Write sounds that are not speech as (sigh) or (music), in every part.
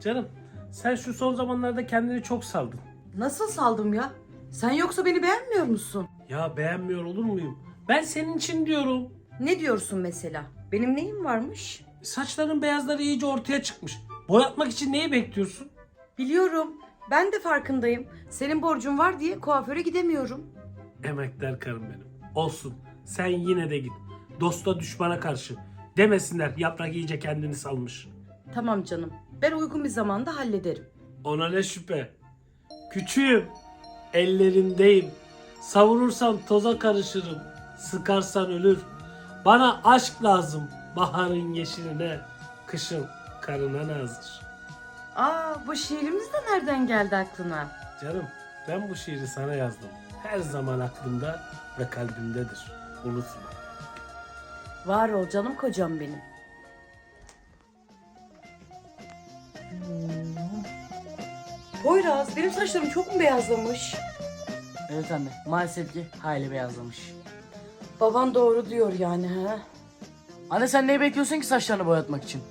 Canım sen şu son zamanlarda kendini çok saldın. Nasıl saldım ya? Sen yoksa beni beğenmiyor musun? Ya beğenmiyor olur muyum? Ben senin için diyorum. Ne diyorsun mesela? Benim neyim varmış? Saçların beyazları iyice ortaya çıkmış. Boyatmak için neyi bekliyorsun? Biliyorum. Ben de farkındayım. Senin borcun var diye kuaföre gidemiyorum. Emekler karım benim. Olsun. Sen yine de git. Dosta düşmana karşı. Demesinler yaprak iyice kendini salmış. Tamam canım. Ben uygun bir zamanda hallederim. Ona ne şüphe. Küçüğüm. Ellerindeyim. Savurursan toza karışırım. Sıkarsan ölür. Bana aşk lazım. Baharın yeşiline, kışın karına nazır. Aa bu şiirimiz de nereden geldi aklına? Canım ben bu şiiri sana yazdım. Her zaman aklımda ve kalbimdedir. Unutma. Var ol canım kocam benim. Poyraz benim saçlarım çok mu beyazlamış? Evet anne maalesef ki hayli beyazlamış. Baban doğru diyor yani ha. Anne sen neyi bekliyorsun ki saçlarını boyatmak için?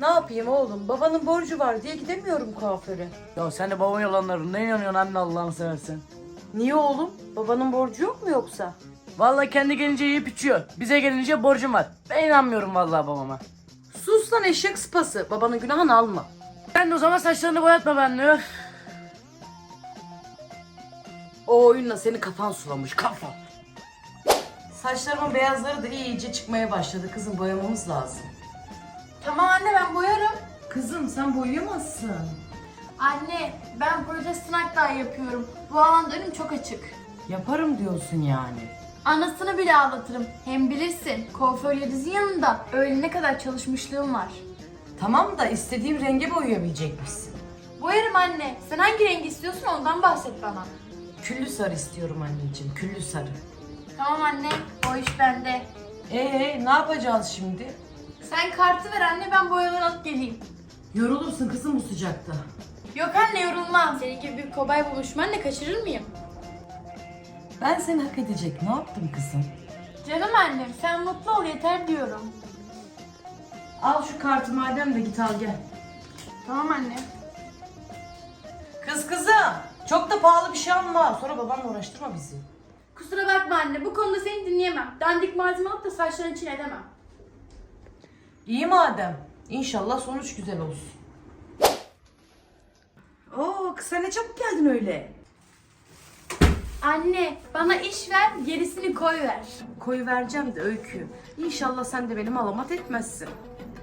Ne yapayım oğlum? Babanın borcu var diye gidemiyorum kuaföre. Ya sen de babam yalanlarına ne inanıyorsun anne Allah'ını seversen. Niye oğlum? Babanın borcu yok mu yoksa? Vallahi kendi gelince yiyip içiyor. Bize gelince borcum var. Ben inanmıyorum vallahi babama. Sus lan eşek sıpası. Babanın günahını alma. Ben de o zaman saçlarını boyatma benimle. öf. O oyunla seni kafan sulamış kafa. Saçlarımın beyazları da iyice çıkmaya başladı. Kızım boyamamız lazım. Tamam anne ben boyarım. Kızım sen boyayamazsın. Anne ben proje sınak daha yapıyorum. Bu alanda önüm çok açık. Yaparım diyorsun yani. Anasını bile ağlatırım. Hem bilirsin kuaför Yeliz'in yanında öyle ne kadar çalışmışlığım var. Tamam da istediğim renge boyayabilecek misin? Boyarım anne. Sen hangi rengi istiyorsun ondan bahset bana. Küllü sarı istiyorum anneciğim. Küllü sarı. Tamam anne o iş bende. Ee ne yapacağız şimdi? Sen kartı ver anne ben boyaları alıp geleyim. Yorulursun kızım bu sıcakta. Yok anne yorulmam. Senin gibi bir kobay buluşma anne kaçırır mıyım? Ben seni hak edecek ne yaptım kızım? Canım annem sen mutlu ol yeter diyorum. Al şu kartı madem de git al gel. Tamam anne. Kız kızım çok da pahalı bir şey alma. Sonra babanla uğraştırma bizi. Kusura bakma anne bu konuda seni dinleyemem. Dandik malzeme alıp da saçların için edemem. İyi madem. İnşallah sonuç güzel olsun. Oo kız sen ne çabuk geldin öyle. Anne bana iş ver gerisini koy ver. Koyu vereceğim de öykü. İnşallah sen de benim alamat etmezsin.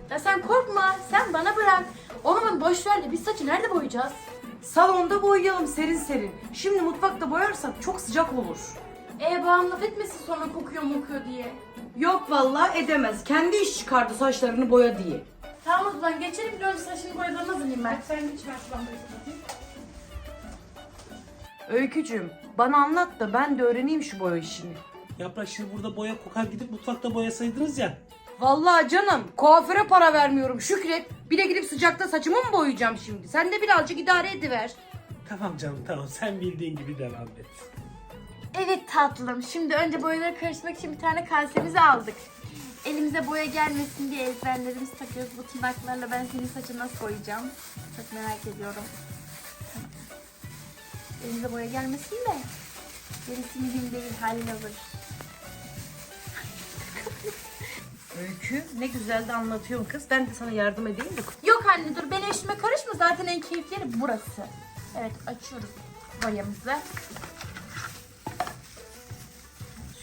Ya sen korkma sen bana bırak. O zaman boş ver de biz saçı nerede boyayacağız? Salonda boyayalım serin serin. Şimdi mutfakta boyarsak çok sıcak olur. E babam laf etmesin sonra kokuyor mokuyor diye. Yok vallahi edemez. Kendi iş çıkardı saçlarını boya diye. Tamam o zaman geçelim bir önce saçını boyalarını hazırlayayım ben. Sen geç ben şuradan boyayayım. Öykücüğüm bana anlat da ben de öğreneyim şu boya işini. Yaprak şimdi burada boya kokar gidip mutfakta boyasaydınız ya. Vallahi canım kuaföre para vermiyorum Şükret. Bir de gidip sıcakta saçımı mı boyayacağım şimdi? Sen de birazcık idare ediver. Tamam canım tamam sen bildiğin gibi devam et. Evet tatlım. Şimdi önce boyaları karıştırmak için bir tane kasemizi aldık. Elimize boya gelmesin diye eldivenlerimizi takıyoruz. Bu tırnaklarla ben senin saçını nasıl boyayacağım? Çok merak ediyorum. Tamam. Elimize boya gelmesin de gerisi mühim değil hallolur. Öykü ne güzel de anlatıyorsun kız. Ben de sana yardım edeyim de. Yok anne dur ben işime karışma zaten en keyifli yeri burası. Evet açıyoruz boyamızı.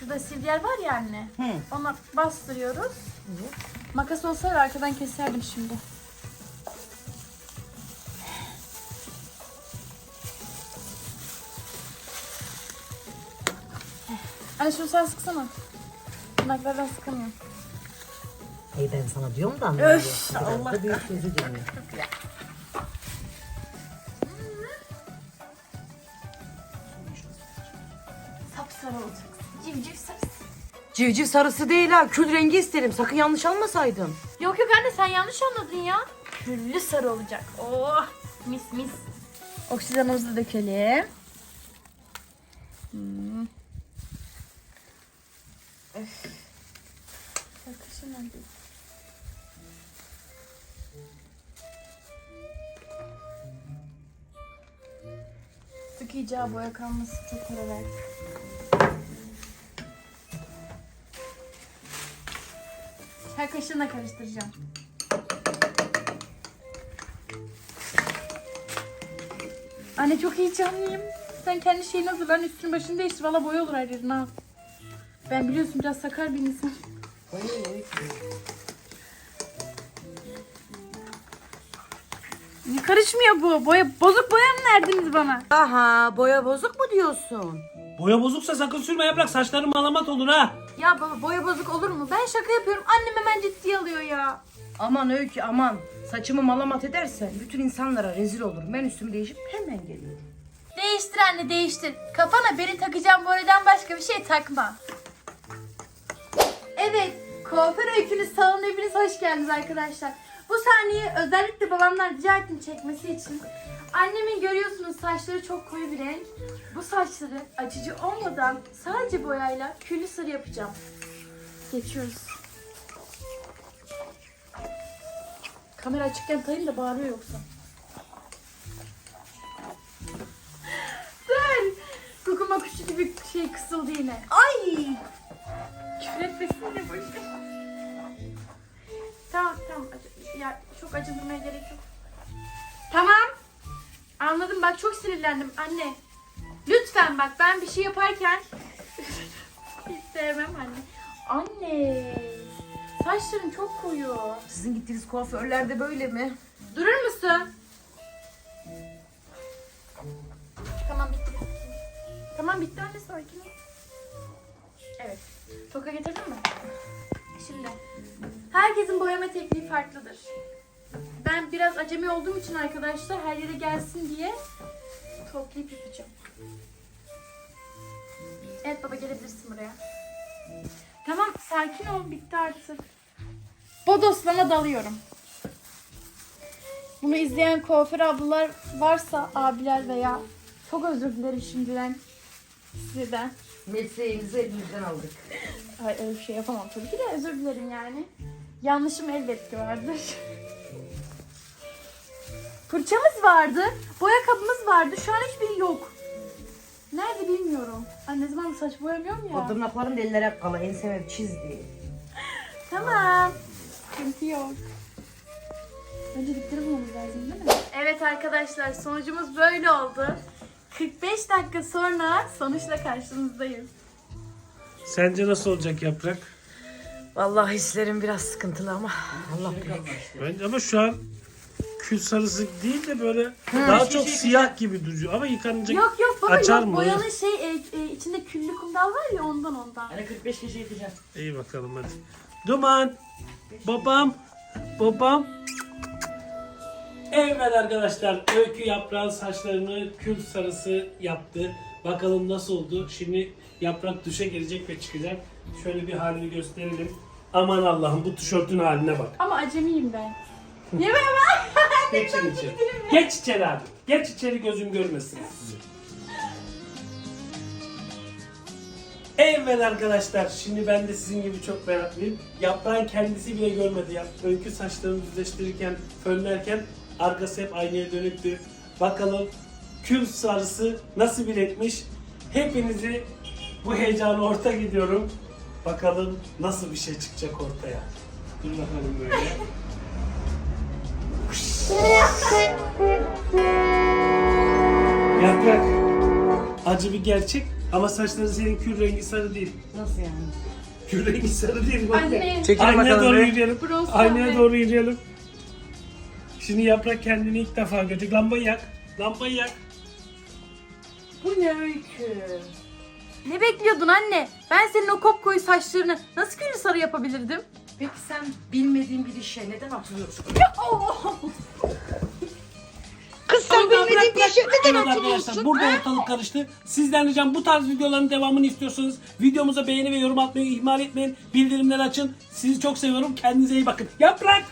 Şurada silyer var ya anne. Hı. Ona bastırıyoruz. Makas olsaydı arkadan keserdim şimdi. Anne şunu sen sıksana. Tırnaklardan sıkamıyorum. Hey ben sana diyorum da Öf, Allah da büyük sözü demiyor. Sapsarı olacaksın. Civciv sarısı. Civciv sarısı değil ha. Kül rengi isterim. Sakın yanlış almasaydın. Yok yok anne sen yanlış anladın ya. Küllü sarı olacak. Oh mis mis. Oksijenimizi dökelim. Hmm. Yakışır nerede? Sık iyice boya kalması çok para verdi. Çay kaşığına karıştıracağım. Anne çok heyecanlıyım. Sen kendi şeyini hazırlan, üstünü başını değiştir. Valla boya olur her yerin ha. Ben biliyorsun biraz sakar bir insan. Niye karışmıyor bu? Boya bozuk boya mı verdiniz bana? Aha boya bozuk mu diyorsun? Boya bozuksa sakın sürme yaprak saçların malamat olur ha. Ya baba boya bozuk olur mu? Ben şaka yapıyorum. Annem hemen ciddiye alıyor ya. Aman Öykü aman. Saçımı malamat edersen bütün insanlara rezil olurum. Ben üstümü değişip hemen geliyorum. Değiştir anne değiştir. Kafana beni takacağım boyadan başka bir şey takma. Evet, kuaför öykünüz salonuna hepiniz hoş geldiniz arkadaşlar. Bu sahneyi özellikle babamdan rica ettim çekmesi için. Annemin görüyorsunuz saçları çok koyu bir renk. Bu saçları açıcı olmadan sadece boyayla küllü sarı yapacağım. Geçiyoruz. Kamera açıkken tayın da bağırıyor yoksa. Sen! Kukuma kuşu gibi şey kısıldı yine. Ay! Küfür etmesin de boş ver. Tamam tamam. Ya çok acındırmaya gerek yok. Bak çok sinirlendim anne. Lütfen bak ben bir şey yaparken (laughs) hiç sevmem anne. Anne. Saçların çok koyu. Sizin gittiğiniz kuaförlerde böyle mi? Durur musun? Tamam bitti. Tamam bitti anne sakin ol. Evet. Toka getirdin mi? Şimdi. Herkesin boyama tekniği farklıdır. Ben biraz acemi olduğum için arkadaşlar her yere gelsin diye toplayıp yapacağım. Evet baba gelebilirsin buraya. Tamam sakin ol bitti artık. Bodoslama dalıyorum. Bunu izleyen kuaför ablalar varsa abiler veya çok özür dilerim şimdiden sizden. Mesleğimizi elimizden aldık. Ay öyle bir şey yapamam tabii ki de özür dilerim yani. Yanlışım elbette vardır. (laughs) Fırçamız vardı, boya kabımız vardı. Şu an hiçbiri yok. Nerede bilmiyorum. Ay ne zaman saç boyamıyorum ya. O tırnakların da ellere kala en sevmem çizdi. (laughs) Tamam. Sıkıntı yok. Önce dipleri bulmamız lazım değil mi? Evet arkadaşlar sonucumuz böyle oldu. 45 dakika sonra sonuçla karşınızdayız. Sence nasıl olacak yaprak? Vallahi hislerim biraz sıkıntılı ama Allah bilir. Bence ama şu an kül sarısı değil de böyle daha çok siyah gibi duruyor ama yıkanacak. Yok yok baba Açar yok mı? boyalı şey e, e, içinde küllü kumdal var ya ondan ondan. Hani 45 kişi yeteceğim. İyi bakalım hadi. Duman. Babam. Babam. Evet arkadaşlar Öykü yaprağın saçlarını kül sarısı yaptı. Bakalım nasıl oldu. Şimdi yaprak duşa girecek ve çıkacak. Şöyle bir halini gösterelim. Aman Allah'ım bu tişörtün haline bak. Ama acemiyim ben. Niye ben ben? Geç içeri. Geç içeri abi. Geç içeri gözüm görmesin sizi. Evet arkadaşlar şimdi ben de sizin gibi çok meraklıyım. Yaprağın kendisi bile görmedi. Yap öykü saçlarını düzleştirirken, fönlerken arkası hep aynaya dönüktü. Bakalım kül sarısı nasıl bir etmiş. Hepinizi bu heyecana orta gidiyorum. Bakalım nasıl bir şey çıkacak ortaya. Dur bakalım böyle. Yaprak. Acı bir gerçek ama saçların senin kül rengi sarı değil. Nasıl yani? Kül rengi sarı değil. Bak. Anne. Çekilin Aynaya bakalım doğru be. yürüyelim. Bronz Aynaya pembe. doğru yürüyelim. Şimdi yaprak kendini ilk defa görecek. Lambayı yak. Lambayı yak. Bu ne öykü? Ne bekliyordun anne? Ben senin o kopkoyu saçlarını nasıl küllü sarı yapabilirdim? Peki sen bilmediğin bir işe neden atılıyorsun? Kız sen bilmediğin bir şey neden arkadaşlar burada ortalık karıştı. Sizden ricam bu tarz videoların devamını istiyorsanız videomuza beğeni ve yorum atmayı ihmal etmeyin. Bildirimleri açın. Sizi çok seviyorum. Kendinize iyi bakın. Yaprak!